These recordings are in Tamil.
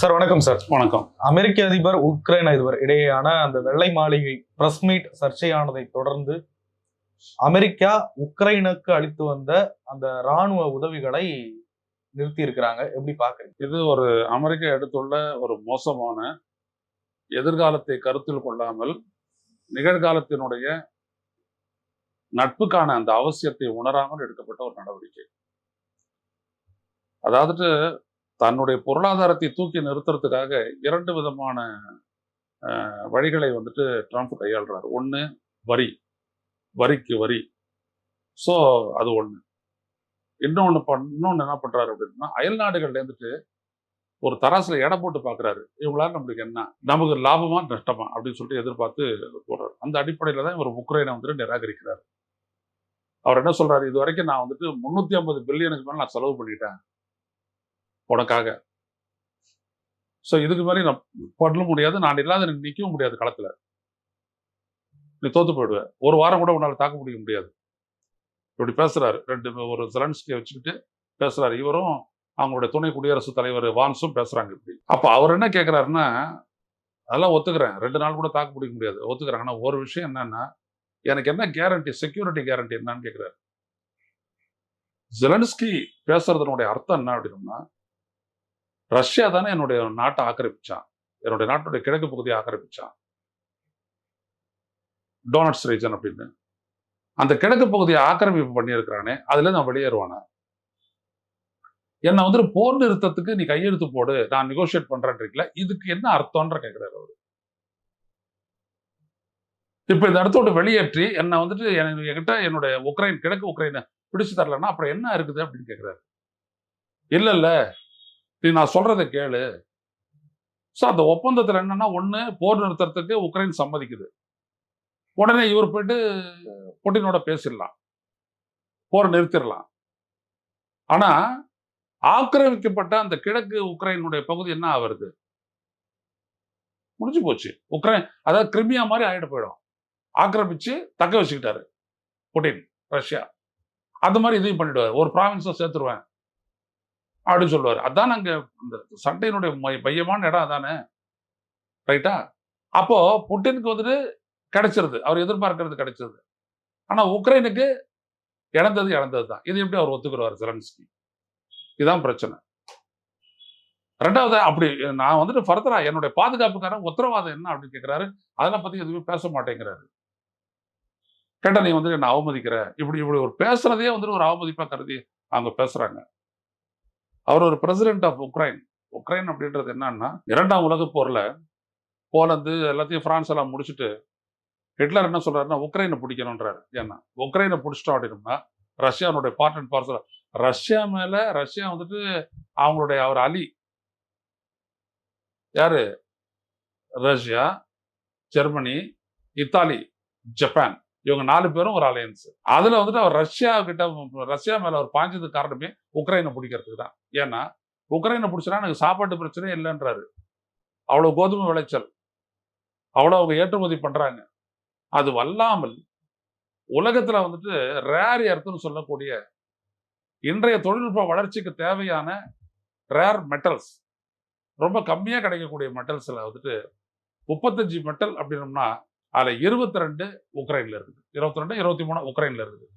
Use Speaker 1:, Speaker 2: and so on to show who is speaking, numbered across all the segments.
Speaker 1: சார் வணக்கம் சார்.
Speaker 2: வணக்கம்.
Speaker 1: அமெரிக்க அதிபர் உக்ரைன் அதிபர் இடையேயான அந்த வெள்ளை மாளிகை பிரஸ் மீட் சர்ச்சையானதை தொடர்ந்து அமெரிக்கா உக்ரைனுக்கு அளித்து வந்த அந்த ராணுவ உதவிகளை நிறுத்தி இருக்கிறாங்க எப்படி பாக்குறீங்க
Speaker 2: இது ஒரு அமெரிக்கா எடுத்துள்ள ஒரு மோசமான எதிர்காலத்தை கருத்தில் கொள்ளாமல் நிகழ்காலத்தினுடைய நட்புக்கான அந்த அவசியத்தை உணராமல் எடுக்கப்பட்ட ஒரு நடவடிக்கை. அதாவது தன்னுடைய பொருளாதாரத்தை தூக்கி நிறுத்துறதுக்காக இரண்டு விதமான வழிகளை வந்துட்டு ட்ரம்ப் கையாளுறாரு. ஒன்று வரி. வரிக்கு வரி. ஸோ அது ஒன்று இன்னொன்று பண் இன்னொன்று என்ன பண்ணுறாரு அப்படின்னா அயல் நாடுகள்லேருந்துட்டு ஒரு தராசுல எடை போட்டு பார்க்குறாரு இவங்களால நம்மளுக்கு என்ன? நமக்கு லாபமா நஷ்டமா? அப்படின்னு சொல்லிட்டு எதிர்பார்த்து போடுறாரு அந்த அடிப்படையில் தான் இவர் உக்ரைனை வந்துட்டு நிராகரிக்கிறார். அவர் என்ன சொல்றாரு? இது வரைக்கும் நான் வந்துட்டு முந்நூற்றி ஐம்பது பில்லியனுக்கு மேலே நான் செலவு பண்ணிட்டேன். உனக்காக. ஸோ இதுக்கு மாதிரி நான் பண்ண முடியாது நான் இல்லாத நிற்கவும் முடியாது களத்தில். நீ தோத்து போயிடுவேன் ஒரு வாரம் கூட உன்னால் தாக்கு பிடிக்க முடியாது. இப்படி பேசுறாரு ரெண்டு ஒரு ஜெலன்ஸ்கியை வச்சுக்கிட்டு பேசுறாரு. இவரும் அவங்களுடைய துணை குடியரசுத் தலைவர் வான்ஸும் பேசுறாங்க இப்படி. அப்போ அவர் என்ன கேட்குறாருன்னா அதெல்லாம் ஒத்துக்கிறேன். ரெண்டு நாள் கூட தாக்கு பிடிக்க முடியாது. ஒத்துக்கிறேன். ஆனா ஒரு விஷயம் என்னன்னா எனக்கு என்ன கேரண்டி செக்யூரிட்டி கேரண்டி என்னன்னு கேட்கிறாரு ஜெலன்ஸ்கி பேசுறதுனுடைய அர்த்தம் என்ன அப்படின்னா ரஷ்யா தானே என்னுடைய நாட்டை ஆக்கிரமிச்சான். என்னுடைய நாட்டுடைய கிழக்கு பகுதியை ஆக்கிரமிச்சான். டோனட்ஸ் ரீஜன் அப்படின்னு. அந்த கிழக்கு பகுதியை ஆக்கிரமிப்பு பண்ணியிருக்கிறானே அதுல நான் வெளியேறுவானே? என்னை வந்துட்டு போர் நிறுத்தத்துக்கு நீ கையெழுத்து போடு நான் நெகோஷியேட் பண்றேன்றீங்களா இதுக்கு என்ன அர்த்தம்ன்ற கேட்கிறாரு அவரு. இப்ப இந்த இடத்தோட வெளியேற்றி என்னை வந்துட்டு என்கிட்ட என்னுடைய உக்ரைன் கிழக்கு உக்ரைனை பிடிச்சு தரலன்னா அப்புறம் என்ன இருக்குது அப்படின்னு கேட்கிறாரு இல்ல இல்ல. நீ நான் சொல்றதை கேளு. ஸோ அந்த ஒப்பந்தத்துல என்னன்னா ஒன்று போர் நிறுத்தறதுக்கு உக்ரைன் சம்மதிக்குது. உடனே இவர் போயிட்டு புட்டினோட பேசிடலாம். போரை நிறுத்திடலாம். ஆனா ஆக்கிரமிக்கப்பட்ட அந்த கிழக்கு உக்ரைனுடைய பகுதி என்ன ஆவருது முடிஞ்சு போச்சு. உக்ரைன் அதாவது கிரிமியா மாதிரி ஆகிட்டு போயிடும். ஆக்கிரமிச்சு தக்க வச்சுக்கிட்டாரு. Putin Russia. அந்த மாதிரி இதையும் பண்ணிடுவார். ஒரு ப்ராவின்ஸை சேர்த்துருவேன். அப்படின்னு சொல்லுவார். அதான் அங்க இந்த சண்டையினுடைய மை- மையமான இடம் அதானே? ரைட்டா அப்போ புட்டினுக்கு வந்துட்டு கிடைச்சிருது. அவர் எதிர்பார்க்கறது கிடைச்சிருது. ஆனா உக்ரைனுக்கு இழந்தது இழந்தது தான் இது எப்படி அவர் ஒத்துக்கிறார் ஜெலன்ஸ்கி இதுதான் பிரச்சனை. ரெண்டாவது அப்படி நான் வந்துட்டு ஃபர்தரா என்னுடைய பாதுகாப்புக்காரன் உத்தரவாதம் என்ன அப்படின்னு கேட்குறாரு அதெல்லாம் பத்தி எதுவுமே பேச மாட்டேங்கிறாரு. கேட்டால் நீ வந்து என்ன அவமதிக்கிற? இப்படி இப்படி ஒரு பேசுறதே வந்துட்டு ஒரு அவமதிப்பாக கருதி அவங்க பேசுறாங்க. அவர் ஒரு பிரசிடென்ட் ஆஃப் உக்ரைன் உக்ரைன் அப்படின்றது என்னன்னா இரண்டாம் உலக போரில் போலந்து எல்லாத்தையும் பிரான்ஸ் எல்லாம் முடிச்சுட்டு ஹிட்லர் என்ன சொல்றாருன்னா உக்ரைனை பிடிக்கணுன்றாரு ஏன்னா உக்ரைனை பிடிச்சிட்டோம் அப்படின்னா ரஷ்யானுடைய பார்ட் அண்ட் பார்சல் ரஷ்யா மேல ரஷ்யா வந்துட்டு அவங்களுடைய அவர் அலி. யாரு? Russia Germany Italy Japan. இவங்க நாலு பேரும் ஒரு அலையன்ஸ் அதில் வந்துட்டு அவர் ரஷ்யா கிட்ட ரஷ்யா மேலே அவர் பாஞ்சது காரணமே உக்ரைனை பிடிக்கிறதுக்கு தான். ஏன்னா உக்ரைனை பிடிச்சா எனக்கு சாப்பாட்டு பிரச்சனையே இல்லைன்றாரு. அவ்வளோ கோதுமை விளைச்சல். அவ்வளோ அவங்க ஏற்றுமதி பண்ணுறாங்க அது வல்லாமல் உலகத்தில் வந்துட்டு ரேர் எர்த்துன்னு சொல்லக்கூடிய இன்றைய தொழில்நுட்ப வளர்ச்சிக்கு தேவையான ரேர் மெட்டல்ஸ் ரொம்ப கம்மியாக கிடைக்கக்கூடிய மெட்டல்ஸில் வந்துட்டு முப்பத்தஞ்சு மெட்டல் அப்படின்னம்னா அதில் இருபத்தி ரெண்டு உக்ரைனில் இருக்குது. இருபத்தி ரெண்டு இருபத்தி மூணு உக்ரைன்ல இருக்குது.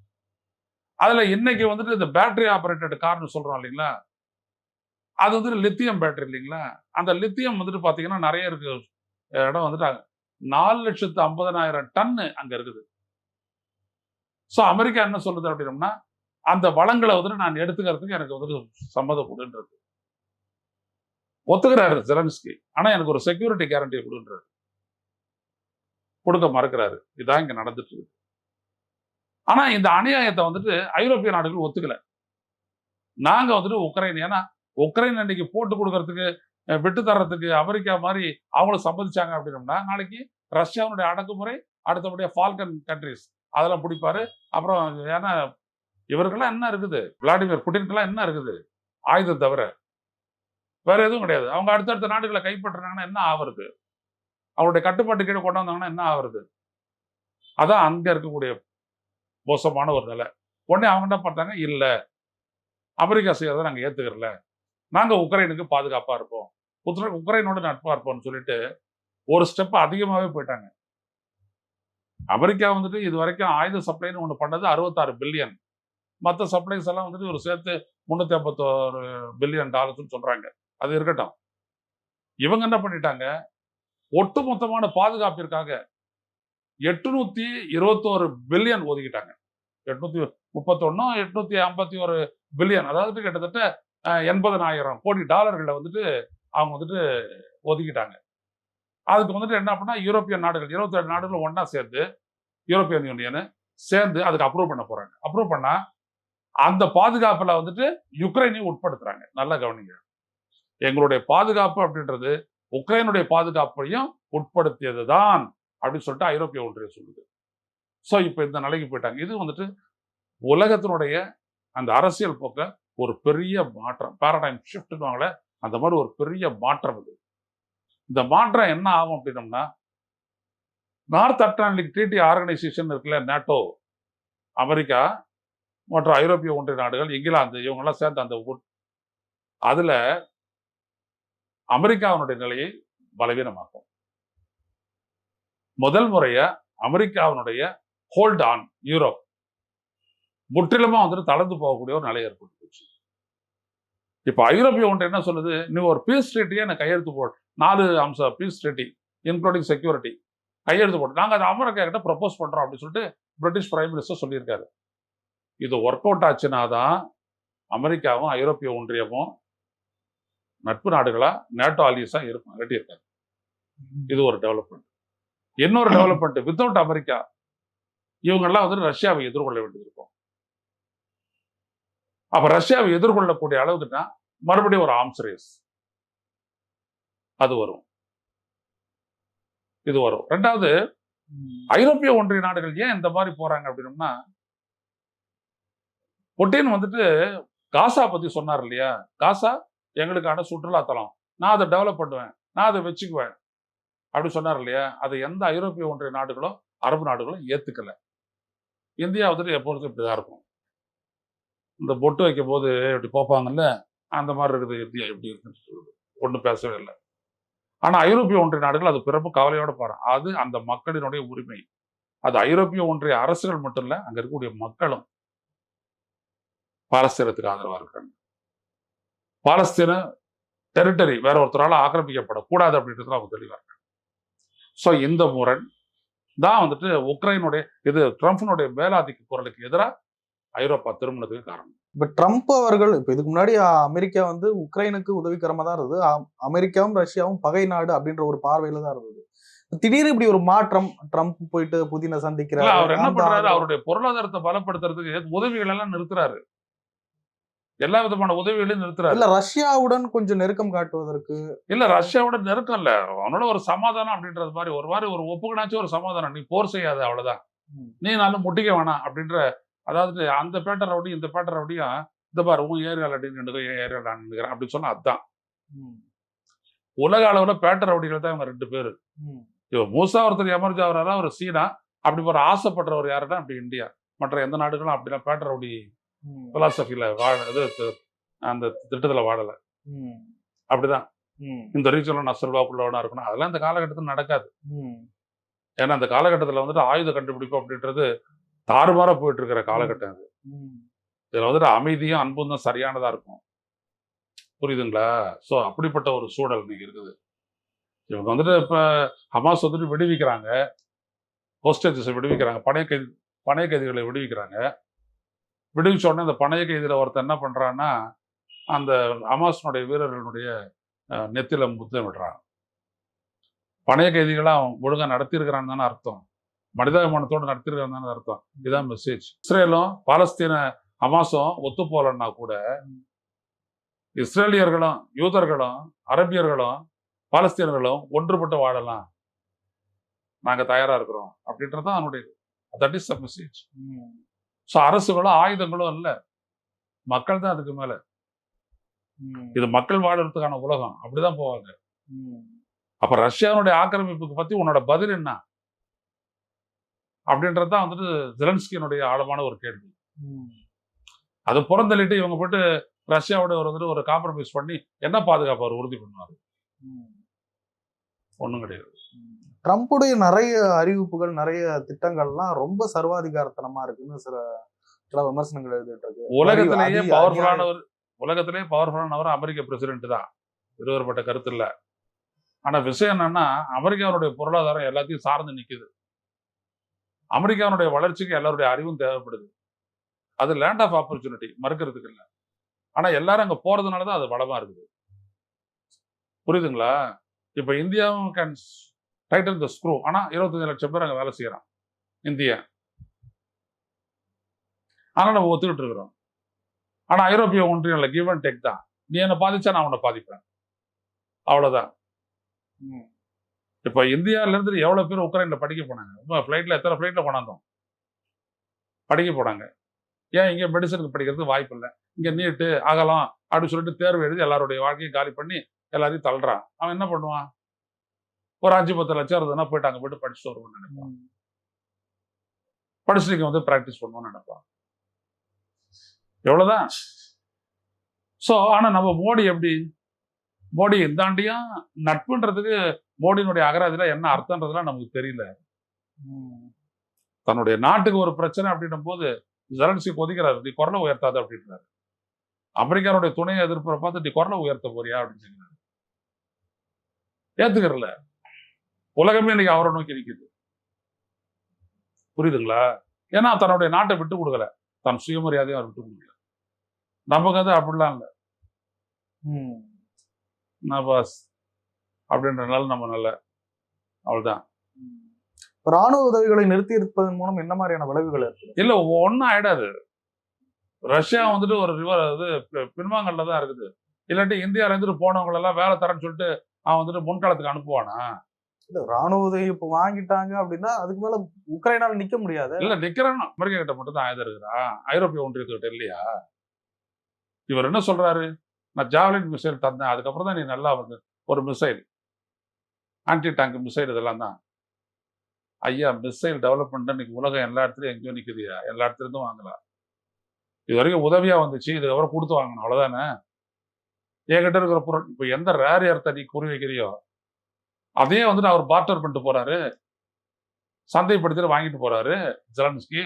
Speaker 2: அதில் இன்னைக்கு வந்துட்டு இந்த பேட்டரி ஆபரேட்டட் கார்னு சொல்கிறோம் இல்லைங்களா? அது வந்துட்டு லித்தியம் பேட்டரி இல்லைங்களா? அந்த லித்தியம் வந்துட்டு பார்த்தீங்கன்னா நிறைய இருக்கு. இடம் வந்துட்டு நாலு லட்சத்து ஐம்பதனாயிரம் டன்னு அங்கே இருக்குது. ஸோ அமெரிக்கா என்ன சொல்லுது அப்படின்னோம்னா அந்த வளங்களை வந்துட்டு நான் எடுத்துக்கிறதுக்கு எனக்கு வந்துட்டு சம்மதம் கொடுன்றது. ஒத்துக்கிறாரு ஜெலன்ஸ்கி. ஆனால் எனக்கு ஒரு செக்யூரிட்டி கேரண்டி கொடுன்றாரு. கொடுக்க மறுக்கிறாரு. இதான் இங்க நடந்துட்டு இருக்கு. ஆனா இந்த அநியாயத்தை வந்துட்டு ஐரோப்பிய நாடுகள் ஒத்துக்கல. நாங்க வந்துட்டு உக்ரைன் ஏன்னா உக்ரைன் அன்னைக்கு போட்டு கொடுக்கறதுக்கு விட்டு தர்றதுக்கு அமெரிக்கா மாதிரி அவங்களும் சம்மதிச்சாங்க அப்படின்னம்னா நாளைக்கு ரஷ்யாவுடைய அடக்குமுறை அடுத்தபடியா ஃபால்கன் கண்ட்ரிஸ் அதெல்லாம் பிடிப்பாரு. அப்புறம் ஏன்னா இவருக்கெல்லாம் என்ன இருக்குது? விளாடிமிர் புட்டினுக்கெல்லாம் என்ன இருக்குது? ஆயுதம் தவிர. வேற எதுவும் கிடையாது. அவங்க அடுத்தடுத்த நாடுகளை கைப்பற்றுறாங்கன்னா என்ன ஆவறது? அவருடைய கட்டுப்பாட்டு கீழே கொண்டு வந்தாங்கன்னா என்ன ஆகுறது? அதான் அங்கே இருக்கக்கூடிய மோசமான ஒரு நிலை. உடனே அவங்க என்ன பார்த்தாங்க இல்லை. அமெரிக்கா செய்யறதை நாங்கள் ஏத்துக்கிறல. நாங்கள் உக்ரைனுக்கு பாதுகாப்பாக இருப்போம். உத்ர உக்ரைனோட நட்பாக இருப்போம்னு சொல்லிட்டு ஒரு ஸ்டெப் அதிகமாகவே போயிட்டாங்க. அமெரிக்கா வந்துட்டு இது வரைக்கும் ஆயுத சப்ளைன்னு ஒன்று பண்ணது அறுபத்தாறு பில்லியன் மற்ற சப்ளைஸ் எல்லாம் வந்துட்டு ஒரு சேர்த்து முந்நூற்றி ஐம்பத்தோரு பில்லியன் டாலர்ஸ்னு சொல்கிறாங்க அது இருக்கட்டும். இவங்க என்ன பண்ணிட்டாங்க? ஒட்டுமொத்தமான பாதுகாப்பிற்காக எட்நூத்தி இருபத்தோரு பில்லியன் ஒதுக்கிட்டாங்க. எட்நூத்தி முப்பத்தொன்னு எட்நூத்தி ஐம்பத்தி ஒரு பில்லியன். அதாவது கிட்டத்தட்ட எண்பதனாயிரம் கோடி டாலர்களை வந்துட்டு அவங்க வந்துட்டு ஒதுக்கிட்டாங்க. அதுக்கு வந்துட்டு என்ன பண்ணா யூரோப்பியன் நாடுகள் இருபத்தேழு நாடுகள் ஒன்றா சேர்ந்து யூரோப்பியன் யூனியனு சேர்ந்து அதுக்கு அப்ரூவ் பண்ண போறாங்க. அப்ரூவ் பண்ணா அந்த பாதுகாப்புல வந்துட்டு யுக்ரைனையும் உட்படுத்துறாங்க. நல்லா கவனிங்க. எங்களுடைய பாதுகாப்பு அப்படின்றது உக்ரைனுடைய பாதுகாப்பையும் உட்படுத்தியது தான் அப்படின்னு சொல்லிட்டு ஐரோப்பிய ஒன்றியம் சொல்லுது. ஸோ இப்போ இந்த நிலைக்கு போயிட்டாங்க. இது வந்துட்டு உலகத்தினுடைய அந்த அரசியல் போக்க ஒரு பெரிய மாற்றம் பேரடைம் ஷிஃப்ட்னுவாங்களே அந்த மாதிரி ஒரு பெரிய மாற்றம் இது. இந்த மாற்றம் என்ன ஆகும் அப்படின்னம்னா நார்த் அட்லாண்டிக் ட்ரீட்டி ஆர்கனைசேஷன் இருக்குல்ல நேட்டோ அமெரிக்கா மற்றும் ஐரோப்பிய ஒன்றிய நாடுகள் இங்கிலாந்து இவங்கெல்லாம் சேர்ந்து அந்த அதில் அமெரிக்காவினுடைய நிலையை பலவீனமாக்கும். முதல் முறையா அமெரிக்காவினுடைய ஹோல்ட் ஆன் யூரோப் முற்றிலுமா வந்துட்டு தளர்ந்து போகக்கூடிய ஒரு நிலை ஏற்பட்டு போச்சு இப்ப ஐரோப்பிய ஒன்று என்ன சொல்லுது? நீ ஒரு பீஸ் ட்ரீட்டியே நான் கையெழுத்து போட்டு நாலு அம்ச பீஸ் ட்ரீட்டி இன்க்ளூடிங் செக்யூரிட்டி கையெழுத்து போட்டு நாங்கள் அதை அமெரிக்கா கிட்ட ப்ரப்போஸ் பண்றோம் அப்படின்னு சொல்லிட்டு பிரிட்டிஷ் பிரைம் மினிஸ்டர் சொல்லியிருக்காரு. இது ஒர்க் அவுட் ஆச்சுன்னா தான் அமெரிக்காவும் ஐரோப்பிய ஒன்றியமும் நட்பு நாடுகளா நேட்டோ ஆலியஸா இருக்கும் ரெடி இருக்காரு இது ஒரு டெவலப்மெண்ட் இன்னொரு டெவலப்மெண்ட் வித்தவுட் அமெரிக்கா இவங்கெல்லாம் வந்து ரஷ்யாவை எதிர்கொள்ள வேண்டியிருக்கும் அப்ப ரஷ்யாவை எதிர்கொள்ளக்கூடிய அளவுக்குன்னா மறுபடியும் ஒரு ஆர்ம்ஸ் ரேஸ் அது வரும். இது வரும். ரெண்டாவது ஐரோப்பிய ஒன்றிய நாடுகள் ஏன் இந்த மாதிரி போறாங்க அப்படின்னம்னா புட்டின் வந்துட்டு காசா பத்தி சொன்னார் இல்லையா? காசா எங்களுக்கான சுற்றுலாத்தலம். நான் அதை டெவலப் பண்ணுவேன். நான் அதை வச்சுக்குவேன். அப்படி சொன்னார் இல்லையா? அதை எந்த ஐரோப்பிய ஒன்றிய நாடுகளோ அரபு நாடுகளும் ஏத்துக்கல. இந்தியா வந்துட்டு எப்பொழுதும் இப்படிதான் இருக்கும். இந்த பொட்டு வைக்கும் போது இப்படி போப்பாங்கல்ல அந்த மாதிரி இருக்குது இந்தியா எப்படி இருக்குன்னு சொல்லுது. ஒன்றும் பேசவே இல்லை. ஆனா ஐரோப்பிய ஒன்றிய நாடுகள் அது பிறப்பு கவலையோட பாரு அது அந்த மக்களினுடைய உரிமை. அது ஐரோப்பிய ஒன்றிய அரசுகள் மட்டும் இல்ல அங்க இருக்கக்கூடிய மக்களும். பாலஸ்தீனத்துக்கு ஆதரவா இருக்காங்க. பாலஸ்தீன டெரிட்டரி வேற ஒருத்தரால ஆக்கிரமிக்கப்படக்கூடாது அப்படின்றதுல அவங்க தெளிவா இருக்காங்க. ஸோ இந்த முரண் தான் வந்துட்டு உக்ரைனுடைய இது ட்ரம்ப்னுடைய மேலாதிக்க குரலுக்கு எதிராக ஐரோப்பா திரும்பினதுக்கு காரணம்.
Speaker 1: இப்ப ட்ரம்ப் அவர்கள் இப்ப இதுக்கு முன்னாடி அமெரிக்கா வந்து உக்ரைனுக்கு உதவிகரமா தான் இருந்தது. அமெரிக்காவும் ரஷ்யாவும் பகை நாடு அப்படின்ற ஒரு பார்வையில தான் இருந்தது. திடீர்னு இப்படி ஒரு மாற்றம் ட்ரம்ப் போயிட்டு புதினை சந்திக்கிறாரு
Speaker 2: அவர் என்ன பண்றாரு? அவருடைய பொருளாதாரத்தை பலப்படுத்துறதுக்கு உதவிகள் எல்லாம் நிறுத்துறாரு. எல்லா விதமான உதவிகளையும் நிறுத்துறாரு.
Speaker 1: இல்ல ரஷ்யாவுடன் கொஞ்சம் நெருக்கம் காட்டுவதற்கு.
Speaker 2: இல்ல ரஷ்யாவோட நெருக்கம் இல்ல. அவனோட ஒரு சமாதானம் அப்படின்றது மாதிரி ஒரு மாதிரி ஒரு ஒப்புக்கணாச்சும் ஒரு சமாதானம். நீ போர் செய்யாத அவ்வளவுதான். நீ நானும் முட்டிக்க வேணாம் அப்படின்ற அதாவது அந்த பேட்டர் ரவுடி இந்த பேட்டர் ரவுடியும் இந்த பாரு உன் ஏரியால அடி நின்றுக்க என் நான் நின்றுக்கிறேன் அப்படின்னு சொன்னா அதுதான் உலக அளவுல பேட்டர் ரவுடிகள் தான் இவங்க ரெண்டு பேரு.
Speaker 1: ம்,
Speaker 2: இவன் மூசா ஒருத்தர் எமர்ஜி ஆகுறாரா ஒரு சீனா? அப்படி ஒரு ஆசைப்படுறவர் யாருன்னா அப்படி இந்தியா. மற்ற எந்த நாடுகளும் அப்படிலாம் பேட்டர் ரவுடி
Speaker 1: ம்,
Speaker 2: பிலாசபில வாழ இது அந்த திட்டத்துல வாழல. அப்படிதான். இந்த ரீஜன்ல நான் செல்வாக்குள்ளவனா இருக்கணும். அதெல்லாம் இந்த காலகட்டத்தில் நடக்காது. ஏன்னா அந்த காலகட்டத்தில் வந்துட்டு ஆயுத கண்டுபிடிப்பு அப்படின்றது தாறுமாறா போயிட்டு இருக்கிற காலகட்டம் அது. இதுல வந்துட்டு அமைதியும் அன்பும் தான் சரியானதா இருக்கும். புரியுதுங்களா? ஸோ அப்படிப்பட்ட ஒரு சூழல் இன்னைக்கு இருக்குது. இவங்க வந்துட்டு இப்ப ஹமாஸ் வந்துட்டு விடுவிக்கிறாங்க. ஹோஸ்டேஜஸை விடுவிக்கிறாங்க. பணைய கைதி பணைய கைதிகளை விடுவிக்கிறாங்க. விடுவிச்ச உடனே அந்த பணைய கைதியில ஒருத்தர் என்ன பண்றான்னா அந்த அமாசனுடைய வீரர்களுடைய நெத்தில முத்தம் விடுறான். பணைய கைதிகளாக அவன் ஒழுங்கா நடத்தியிருக்கிறான்னு தானே அர்த்தம். மனிதாபிமானத்தோடு நடத்திருக்கான்னு தானே அர்த்தம். இதுதான் மெசேஜ் இஸ்ரேலும் பாலஸ்தீன அமாசம் ஒத்து போகலன்னா கூட இஸ்ரேலியர்களும் யூதர்களும் அரபியர்களும் பாலஸ்தீனர்களும் ஒன்றுபட்டு வாழலாம். நாங்க தயாரா இருக்கிறோம். அப்படின்றது தான் அவனுடைய that is the message
Speaker 1: hmm,
Speaker 2: so அரசுகளும் ஆயுதங்களும் இல்ல மக்கள் தான் அதுக்கு மேல. இது மக்கள் வாழறதுக்கான உலகம். அப்படிதான் போவாங்க. அப்ப ரஷ்யாவுடைய ஆக்கிரமிப்புக்கு பத்தி உன்னோட பதில் என்ன? அப்படின்றது தான் வந்துட்டு ஜெலன்ஸ்கியினுடைய ஆழமான ஒரு கேள்வி. அது புறந்தள்ளிட்டு இவங்க போயிட்டு ரஷ்யாவோட ஒரு வந்துட்டு ஒரு காம்ப்ரமைஸ் பண்ணி என்ன பாதுகாப்பு அவர் உறுதி பண்ணுவார்? ஒண்ணும் கிடையாது.
Speaker 1: ட்ரம்ப்புடைய நிறைய அறிவிப்புகள் நிறைய திட்டங்கள்லாம் ரொம்ப சர்வாதிகாரத்தனமா இருக்குன்னு சில சில விமர்சனங்கள் எழுதிட்டு இருக்கு
Speaker 2: உலகத்திலேயே பவர்ஃபுல்லானவர் உலகத்திலேயே பவர்ஃபுல்லானவர் அமெரிக்க பிரசிடென்ட் தான். இருவரப்பட்ட கருத்து இல்ல. ஆனா விஷயம் என்னன்னா அமெரிக்காவுடைய பொருளாதாரம் எல்லாத்தையும் சார்ந்து நிக்குது. அமெரிக்காவுடைய வளர்ச்சிக்கு எல்லாருடைய அறிவும் தேவைப்படுது. அது லேண்ட் ஆஃப் ஆப்பர்ச்சுனிட்டி மறுக்கிறதுக்கு இல்லை. ஆனா எல்லாரும் அங்க போறதுனால தான் அது வளமா இருக்குது. புரியுதுங்களா? இப்ப இந்தியாவும் கேன் டைட்டன் த ஸ்க்ரூ ஆனால் இருபத்தஞ்சு லட்சம் பேர் அங்கே வேலை செய்கிறான் இந்தியா. ஆனால் நம்ம ஒத்துக்கிட்டு இருக்கிறோம். ஆனால் ஐரோப்பிய ஒன்றியம் இல்லை கிவ் அண்ட் டேக் தான். நீ என்னை பாதிச்சா நான் உன்னை பாதிப்பேன். அவ்வளோதான்
Speaker 1: ம்.
Speaker 2: இந்தியாவிலேருந்து எவ்வளோ பேர் உக்ரைனில் படிக்க போனாங்க? ஃப்ளைட்டில் எத்தனை ஃப்ளைட்டில் கொண்டாந்தோம்? படிக்க போனாங்க. ஏன் இங்கே மெடிசனுக்கு படிக்கிறதுக்கு வாய்ப்பு இல்லை? இங்கே நீட்டு அகலம் அப்படின்னு சொல்லிட்டு தேர்வு எழுதி எல்லாருடைய வாழ்க்கையை காலி பண்ணி எல்லாரையும் தள்ளுறான். அவன் என்ன பண்ணுவான்? ஒரு அஞ்சு பத்து லட்சம் இருந்ததுன்னா போயிட்டு அங்க போயிட்டு படிச்சுட்டு வருவான்னு நினைப்பான் படிச்சுட்டு இங்க வந்து ப்ராக்டிஸ் பண்ணுவோம்னு நினைப்பான் எவ்வளவுதான்? சோ ஆனா நம்ம மோடி எப்படி? மோடி இந்தாண்டியும் நட்புன்றதுக்கு மோடியினுடைய அகராதியில என்ன அர்த்தம்ன்றதுலாம் நமக்கு தெரியல. தன்னுடைய நாட்டுக்கு ஒரு பிரச்சனை அப்படின்னும் போது ஜெலன்சி கொதிக்கிறாரு. நீ குரலை உயர்த்தாத அப்படின்றாரு. அமெரிக்காவுடைய துணை எதிர்ப்பை பார்த்து நீ குரலை உயர்த்த போறியா? அப்படின்னு கேட்கிறாரு ஏத்துக்கிறல. உலகமே இன்னைக்கு அவரை நோக்கி நிக்குது. புரியுதுங்களா? ஏன்னா தன்னுடைய நாட்டை விட்டு கொடுக்கல. தன் சுயமரியாதையும் அவர் விட்டு கொடுக்கல. நமக்கு அது அப்படிலாம் இல்லை. நான் பாஸ் அப்படின்றனால நம்ம நல்ல அவ்வளவுதான்
Speaker 1: இப்ப ராணுவ உதவிகளை நிறுத்தி இருப்பதன் மூலம் என்ன மாதிரியான விளைவுகள் இருக்கு
Speaker 2: இல்ல ஒன்றும் ஆயிடாது. ரஷ்யா வந்துட்டு ஒரு ரிவர் இது பின்வாங்கல்ல தான் இருக்குது. இல்லாட்டி இந்தியால இருந்துட்டு போனவங்க எல்லாம் வேலை தரேன்னு சொல்லிட்டு அவன் வந்துட்டு முன்காலத்துக்கு அனுப்புவானா?
Speaker 1: இல்ல ராணுவ உதவி இப்ப வாங்கிட்டாங்க அப்படின்னா அதுக்கு மேல உக்ரைனால நிக்க முடியாது.
Speaker 2: இல்ல நிக்கிறான் அமெரிக்கா கிட்ட மட்டும் தான் ஆயுதம் இருக்கிறான் ஐரோப்பிய ஒன்றியத்துக்கிட்ட இல்லையா? இவர் என்ன சொல்றாரு? நான் ஜாவலின் மிசைல் தந்தேன் அதுக்கப்புறம் தான் நீ நல்லா வந்து ஒரு மிசைல் ஆன்டி டேங்க் மிசைல் இதெல்லாம் தான். ஐயா மிசைல் டெவலப்மெண்ட் இன்னைக்கு உலகம் எல்லா இடத்துலையும் எங்கேயோ நிற்குதுயா எல்லா இடத்துல இருந்தும் வாங்கலாம் இது வரைக்கும் உதவியா வந்துச்சு இதுக்கப்புறம் கொடுத்து வாங்கணும் அவ்வளோதானே என்கிட்ட இருக்கிற பொருள் இப்போ எந்த ரேர் இடத்த நீ குறி வைக்கிறியோ அதையே வந்துட்டு அவர் பார்ட்டர் பண்ணிட்டு போறாரு. சந்தைப்படுத்திட்டு வாங்கிட்டு போறாரு ஜெலன்ஸ்கி.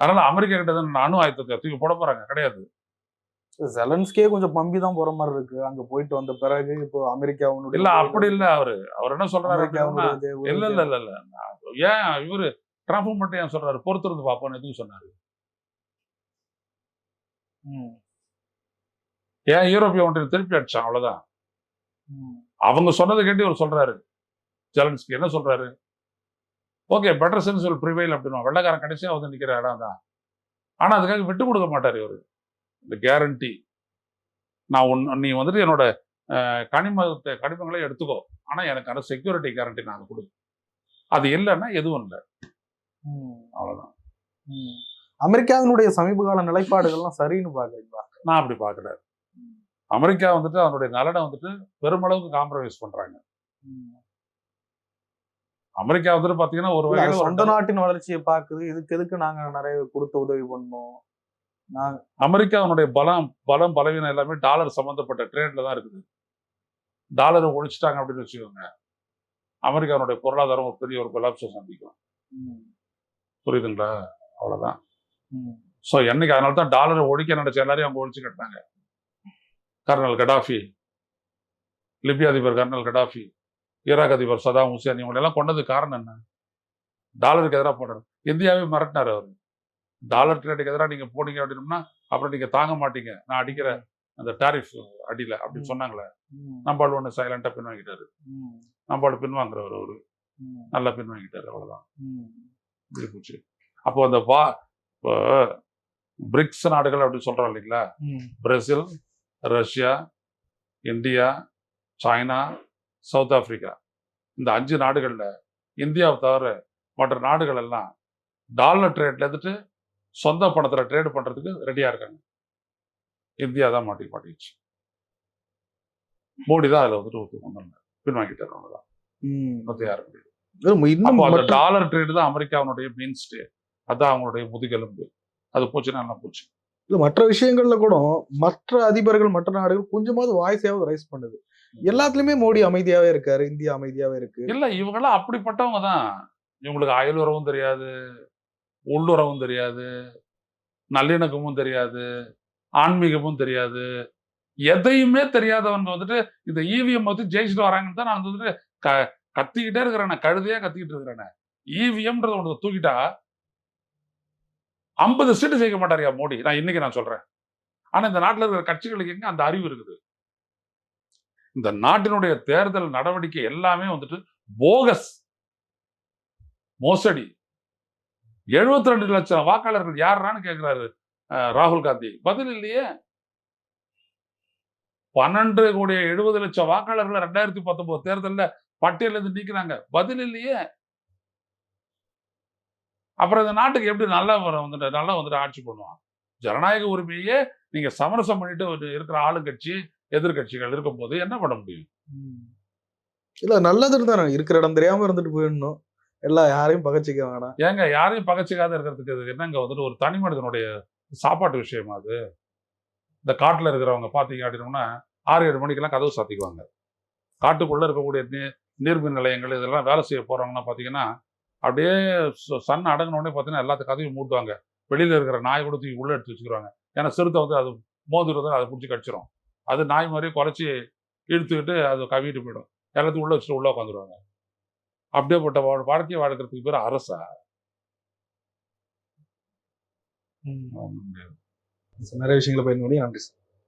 Speaker 2: அதனால அமெரிக்கா கிட்ட இருந்து அணு ஆயுதத்தை தூக்கி போட போறாங்க கிடையாது.
Speaker 1: ஜெலன்ஸ்கே கொஞ்சம் பம்பி தான் போற மாதிரி இருக்கு. அங்க போயிட்டு வந்த பிறகு இப்போ அமெரிக்காவுடைய
Speaker 2: இல்ல அப்படி இல்ல அவரு அவர் என்ன சொல்றாரு இல்ல இல்ல இல்ல இல்ல. ஏன் இவரு ட்ரம்ப் மட்டும் ஏன் சொல்றாரு? பொறுத்திருந்து பார்ப்போம்னு எதுவும் சொன்னாரு. ஏன் யூரோப்பிய ஒன்றியம் திருப்பி அடிச்சான் அவ்வளவுதான். அவங்க சொன்னதை கேட்டு இவர் சொல்றாரு. ஜெலன்ஸ்கி என்ன சொல்றாரு? Okay better sense will prevail அப்படின்னு வெள்ளக்காரன் கடைசியா வந்து நிக்கிற இடம் தான். ஆனா அதுக்காக விட்டு கொடுக்க மாட்டாரு இவரு. இந்த கேரண்டி நான் உன் நீ வந்துட்டு என்னோட கனிமத்தை கனிமங்களை எடுத்துக்கோ. ஆனா எனக்கான செக்யூரிட்டி கேரண்டி நான் அதை கொடு அது இல்லைன்னா எதுவும் இல்லை.
Speaker 1: ம். அமெரிக்காவினுடைய சமீப கால நிலைப்பாடுகள்லாம் சரின்னு பாக்குறீங்களா
Speaker 2: நான் அப்படி பார்க்கல. அமெரிக்கா வந்துட்டு அதனுடைய நலனை வந்துட்டு பெருமளவுக்கு காம்ப்ரமைஸ் பண்றாங்க. அமெரிக்கா வந்துட்டு பாத்தீங்கன்னா ஒரு வகையில
Speaker 1: சொந்த நாட்டின் வளர்ச்சியை பாக்குது இதுக்கு எதுக்கு நாங்க நிறைய கொடுத்து உதவி பண்ணோம்?
Speaker 2: அமெரிக்காவுடைய பலம் பலம் பலவீனம் எல்லாமே டாலர் சம்பந்தப்பட்ட ட்ரேட்ல தான் இருக்குது. டாலரை ஒழிச்சிட்டாங்க அப்படின்னு வச்சுக்கோங்க. அமெரிக்காவுடைய பொருளாதாரம் ஒரு பெரிய ஒரு கொலாப்ஸை சந்திக்கும். புரியுதுங்களா? அவ்வளவுதான்.
Speaker 1: ம்.
Speaker 2: ஸோ என்னைக்கு அதனால தான் டாலரை ஒழிக்க நினைச்ச எல்லாரையும் அவங்க ஒழிச்சு கட்டினாங்க கர்னல் கடாஃபி லிபியா அதிபர் கர்னல் கடாஃபி ஈராக் அதிபர் சதாம் ஹுசேன் இவங்க எல்லாம் கொண்டது காரணம் என்ன டாலருக்கு எதிராக போடுறது இந்தியாவே மிரட்டினார் அவர் டாலர் ட்ரேடுக்கு எதிராக நீங்க போனீங்க அப்படின்னா அப்புறம் நீங்க தாங்க மாட்டீங்க நான் அடிக்கிற அந்த டாரிஃப் அடியில அப்படின்னு. சொன்னாங்களே. நம்பாள் ஒன்று சைலண்டா பின் வாங்கிட்டாரு
Speaker 1: ம்.
Speaker 2: நம்பாள் பின் வாங்குறவர் அவரு. நல்லா பின் வாங்கிட்டாரு அவ்வளவுதான்
Speaker 1: ம்.
Speaker 2: இப்படி போச்சு அப்போ அந்த வா இப்போ பிரிக்ஸ் நாடுகள் அப்படின்னு சொல்றோம் இல்லைங்களா. Brazil Russia India China South Africa. இந்த அஞ்சு நாடுகள்ல இந்தியாவை தவிர மற்ற நாடுகள் எல்லாம் டாலர் ட்ரேட்ல இருந்துட்டு சொந்த பணத்துல ட்ரேட் பண்றதுக்கு ரெடியா இருக்காங்க. இந்தியா தான் மாட்டி மாட்டிடுச்சு மோடி தான் அதுல வந்துட்டு ஒத்து கொண்டு. பின்வாங்கிட்டார் அவ்வளவுதான்
Speaker 1: ம்.
Speaker 2: மத்த யாரும் கிடையாது.
Speaker 1: இன்னும்
Speaker 2: அப்போ அந்த
Speaker 1: மட்டும்
Speaker 2: டாலர் ட்ரேடு தான் அமெரிக்காவுடைய மெயின் ஸ்டே அதான் அவங்களுடைய முதுகெலும்பு. அது போச்சுன்னா நல்லா போச்சு?
Speaker 1: இல்ல மற்ற விஷயங்கள்ல கூட மற்ற அதிபர்கள் மற்ற நாடுகள் கொஞ்சமாவது வாய்ஸாவது ரைஸ் பண்ணுது. எல்லாத்துலயுமே மோடி அமைதியாவே இருக்காரு இந்தியா அமைதியாவே இருக்கு.
Speaker 2: இல்ல இவங்கெல்லாம் அப்படிப்பட்டவங்க தான். இவங்களுக்கு அயலுறவும் தெரியாது உள்ளுறவும் தெரியாது நல்லிணக்கமும் தெரியாது ஆன்மீகமும் தெரியாது. எதையுமே தெரியாதவங்க வந்துட்டு இந்த இவிஎம் வந்து ஜெயிச்சுட்டு வராங்கன்னு தான் நான் வந்துட்டு க கத்திக்கிட்டே இருக்கிறேன் கழுதையா கத்திக்கிட்டு இருக்கிறேன். இவிஎம்ன்றத ஒன்று தூக்கிட்டா ஐம்பது சீட்டு ஜெயிக்க மாட்டாரியா மோடி? நான் இன்னைக்கு நான் சொல்றேன். ஆனா இந்த நாட்டுல இருக்கிற கட்சிகளுக்கு எங்க அந்த அறிவு இருக்குது? இந்த நாட்டினுடைய தேர்தல் நடவடிக்கை எல்லாமே வந்துட்டு போகஸ் மோசடி. 72 ரெண்டு லட்சம் வாக்காளர்கள் யாருன்னு கேட்கிறாரு அஹ், ராகுல் காந்தி. பதில் இல்லையே. பன்னெண்டு கோடி எழுபது லட்சம் வாக்காளர்கள் ரெண்டாயிரத்தி பத்தொன்பது தேர்தலில் பட்டியலேருந்து நீக்கிறாங்க. பதில் இல்லையே. அப்புறம் இந்த நாட்டுக்கு எப்படி நல்லா வர- வந்துட்டு நல்லா வந்துட்டு ஆட்சி பண்ணுவான் ஜனநாயக உரிமையே நீங்க சமரசம் பண்ணிட்டு ஒரு இருக்கிற ஆளுங்கட்சி எதிர்கட்சிகள் இருக்கும்போது என்ன பண்ண முடியும்?
Speaker 1: இல்ல நல்லது தானே. இருக்கிற இடம் தெரியாம இருந்துட்டு போயிடணும். எல்லாம் யாரையும் பகச்சிக்க வேணாம்.
Speaker 2: ஏங்க யாரையும் பகச்சிக்காத இருக்கிறதுக்கு என்னங்க வந்துட்டு ஒரு தனி மனிதனுடைய சாப்பாட்டு விஷயமா அது? இந்த காட்டுல இருக்கிறவங்க பாத்தீங்க அப்படின்னோம்னா ஆறு ஏழு மணிக்கெல்லாம் கதவு சாத்திக்குவாங்க. காட்டுக்குள்ள இருக்கக்கூடிய நீர்மின் நிலையங்கள் இதெல்லாம் வேலை செய்ய போறவங்கன்னா பாத்தீங்கன்னா அப்படியே சன் அடங்கின உடனே பார்த்தீங்கன்னா எல்லாத்து கதையும் மூட்டுவாங்க வெளியில இருக்கிற நாய் கூட தூக்கி உள்ள எடுத்து வச்சுக்கிறாங்க ஏன்னா சிறுத்தை வந்து அது மோதிரம் அதை பிடிச்சி கடிச்சிரும். அது நாய் மாதிரியே குறைச்சி இழுத்துக்கிட்டு அது கவிட்டு போயிடும். எல்லாத்தையும் உள்ள வச்சுட்டு உள்ள உட்காந்துருவாங்க அப்படியேப்பட்ட வாழ்க்கையை வாழ்க்கிறதுக்கு பேர் அரசா?
Speaker 1: நிறைய விஷயங்களை பயன்படுத்தி நன்றி சார்.